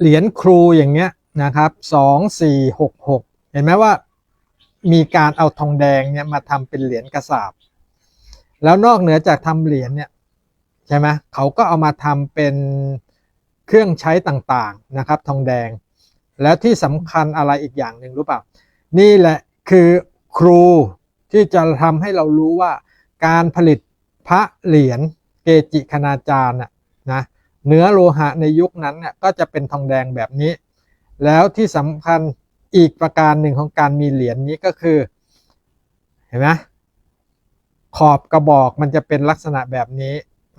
เหรียญครูอย่างเงี้ยนะครับสองสี่หกหกเห็นไหมว่ามีการเอาทองแดงเนี่ยมาทำเป็นเหรียญกระสาบ แล้วนอกเหนือจากทำเหรียญเนี่ยใช่ไหมเขาก็เอามาทำเป็นเครื่องใช้ต่างๆนะครับ ทองแดง แล้วที่สำคัญอะไรอีกอย่างหนึ่งรู้เปล่า นี่แหละคือครูที่จะทำให้เรารู้ว่าการผลิตพระเหรียญเกจิคณาจารย์น่ะ เนื้อโลหะในยุคนั้นเนี่ยก็จะเป็นทองแดงแบบนี้ แล้วที่สำคัญอีกประการหนึ่งของการมีเหรียญนี้ก็คือ เห็นไหมขอบกระบอกมันจะเป็นลักษณะแบบนี้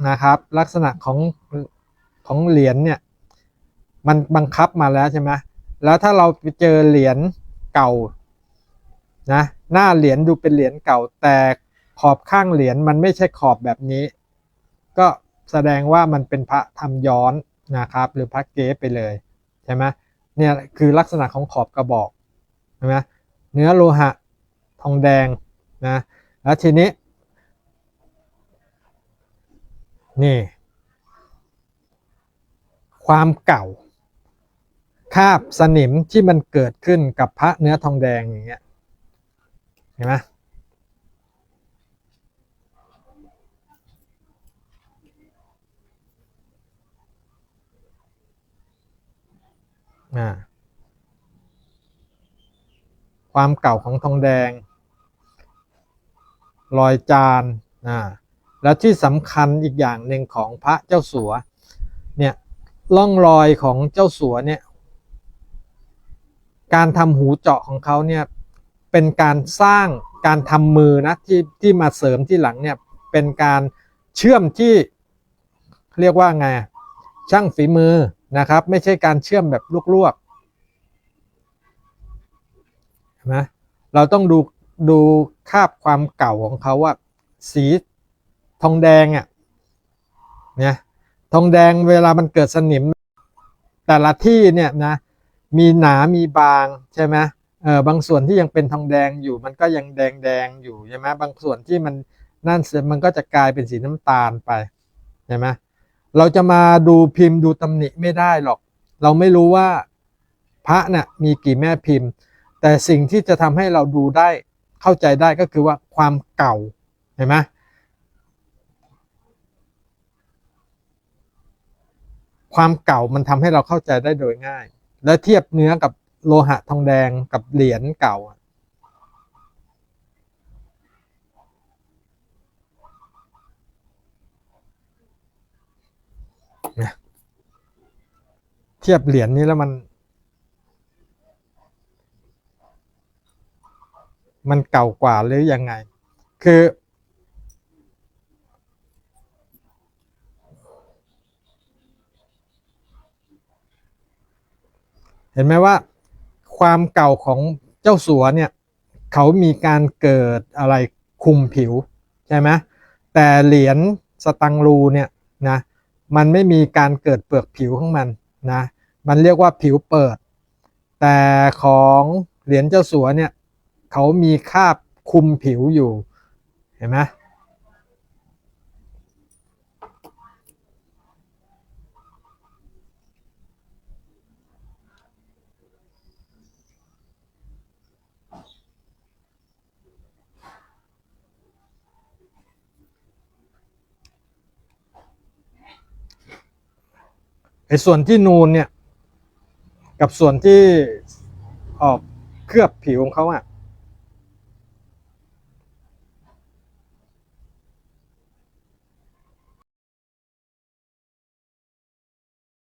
นะครับ ลักษณะของของเหรียญเนี่ยมันบังคับมาแล้วใช่ไหมแล้วถ้าเราไปเจอเหรียญเก่านะหน้าเหรียญดูเป็นเหรียญเก่าแต่ขอบข้างเหรียญมันไม่ใช่ขอบแบบนี้ ก็ แสดงว่ามันเป็นพระทำย้อนนะครับหรือพระเก๊ไปเลยใช่ไหมเนี่ยคือลักษณะของขอบกระบอกใช่ไหมเนื้อโลหะทองแดงนะแล้วทีนี้นี่ความเก่า คาบสนิมที่มันเกิดขึ้นกับพระเนื้อทองแดงอย่างเงี้ยเห็นไหม ความเก่าของทองแดง รอยจานอ่าแล้วที่สำคัญอีกอย่างหนึ่งของพระเจ้าสัวเนี่ยร่องรอยของเจ้าสัวเนี่ยการทำหูเจาะของเขาเนี่ยเป็นการสร้างการทำมือนะที่ที่มาเสริมที่หลังเนี่ยเป็นการเชื่อมที่เรียกว่าไงช่างฝีมือ นะครับ ไม่ใช่การเชื่อมแบบลวกๆนไหมเราต้องดูดูคาบความเก่าของเขาว่า สีทองแดงอะเนี่ยทองแดงเวลามันเกิดสนิม แต่ละที่เนี่ยนะมีหนามีบางใช่ไหมเออบางส่วนที่ยังเป็นทองแดงอยู่มันก็ยังแดงแดงอยู่ใช่ไหมบางส่วนที่มันนั่นเสร็จมันก็จะกลายเป็นสีน้ำตาลไปใช่ไหม เราจะมาดูพิมพ์ดูตำหนิไม่ได้หรอก เราไม่รู้ว่าพระน่ะมีกี่แม่พิมพ์ แต่สิ่งที่จะทำให้เราดูได้เข้าใจได้ก็คือว่าความเก่าเห็นไหมความเก่ามันทำให้เราเข้าใจได้โดยง่าย และเทียบเนื้อกับโลหะทองแดงกับเหรียญเก่าอะเนี่ย เทียบเหรียญนี้แล้วมัน มันเก่ากว่าหรือยังไง คือ เห็นไหมว่า ความเก่าของเจ้าสัวเนี่ย เขามีการเกิดอะไรคุมผิว ใช่ไหมแต่เหรียญสตังรูเนี่ยนะมันไม่มีการเกิดเปลือกผิวของมันนะ มันเรียกว่าผิวเปิด แต่ของเหรียญเจ้าสัวเนี่ยเขามีคาบคุมผิวอยู่ เห็นไหมไอ้ส่วนที่นูนเนี่ย กับส่วนที่ออกเคลือบผิวของเขาอะ